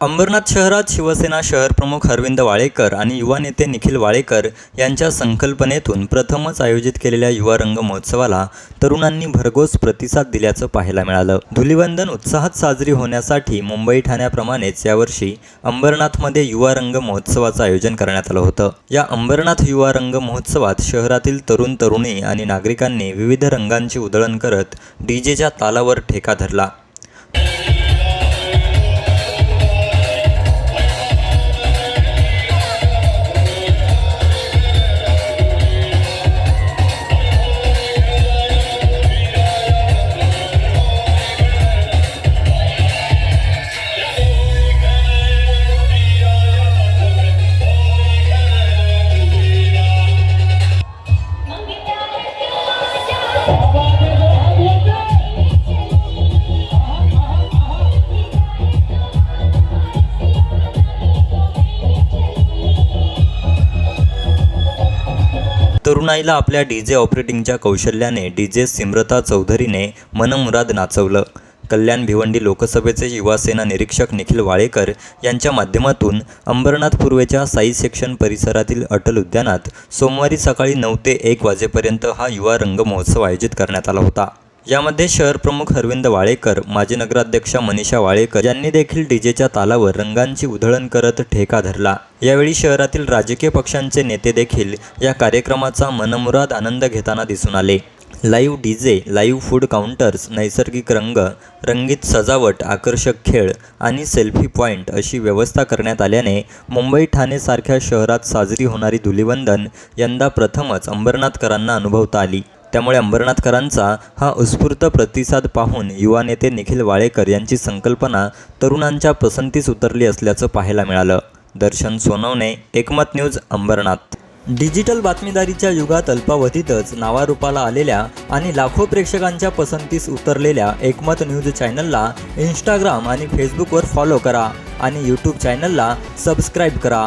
अंबरनाथ शहरात शिवसेना शहरप्रमुख अरविंद वाळेकर आणि युवा नेते निखिल वाळेकर यांच्या संकल्पनेतून प्रथमच आयोजित केलेल्या युवा रंग महोत्सवाला तरुणांनी भरघोस प्रतिसाद दिल्याचं पाहायला मिळालं. धुलिवंदन उत्साहात साजरी होण्यासाठी मुंबई ठाण्याप्रमाणेच यावर्षी अंबरनाथमध्ये युवा रंग महोत्सवाचं आयोजन करण्यात आलं होतं. या अंबरनाथ युवा रंग महोत्सवात शहरातील तरुण तरुणी आणि नागरिकांनी विविध रंगांची उधळण करत डीजेच्या तालावर ठेका धरला. तरुणाईला आपल्या डी जे ऑपरेटिंगच्या कौशल्याने डी जे सिमरता चौधरीने मनमुराद नाचवलं. कल्याण भिवंडी लोकसभेचे युवासेना निरीक्षक निखिल वाळेकर यांच्या माध्यमातून अंबरनाथ पूर्वेच्या साई सेक्शन परिसरातील अटल उद्यानात सोमवारी सकाळी नऊ ते एक वाजेपर्यंत हा युवा रंग महोत्सव आयोजित करण्यात आला होता. यामध्ये शहर प्रमुख अरविंद वाळेकर माजी नगराध्यक्षा मनीषा वाळेकर यांनी देखील डीजेच्या तालावर रंगांची उधळण करत ठेका धरला. यावेळी शहरातील राजकीय पक्षांचे नेते देखील या कार्यक्रमाचा मनमुराद आनंद घेताना दिसून आले. Live DJ live food counters नैसर्गिक रंग रंगीत सजावट आकर्षक खेळ आणि सेल्फी पॉईंट अशी व्यवस्था करण्यात आल्याने मुंबई ठाणेसारख्या शहरात साजरी होणारी धुलिवंदन यंदा प्रथमच अंबरनाथकरांना अनुभवता आली. त्यामुळे अंबरनाथकरांचा हा उत्स्फूर्त प्रतिसाद पाहून युवा नेते निखिल वाळेकर यांची संकल्पना तरुणांच्या पसंतीस उतरली असल्याचं पाहायला मिळालं. दर्शन सोनवणे एकमत न्यूज अंबरनाथ. डिजिटल बातमीदारीच्या युगात अल्पावधीतच नावारूपाला आलेल्या आणि लाखो प्रेक्षकांच्या पसंतीस उतरलेल्या एकमत न्यूज चॅनलला इंस्टाग्राम आणि फेसबुकवर फॉलो करा आणि यूट्यूब चॅनलला सबस्क्राईब करा.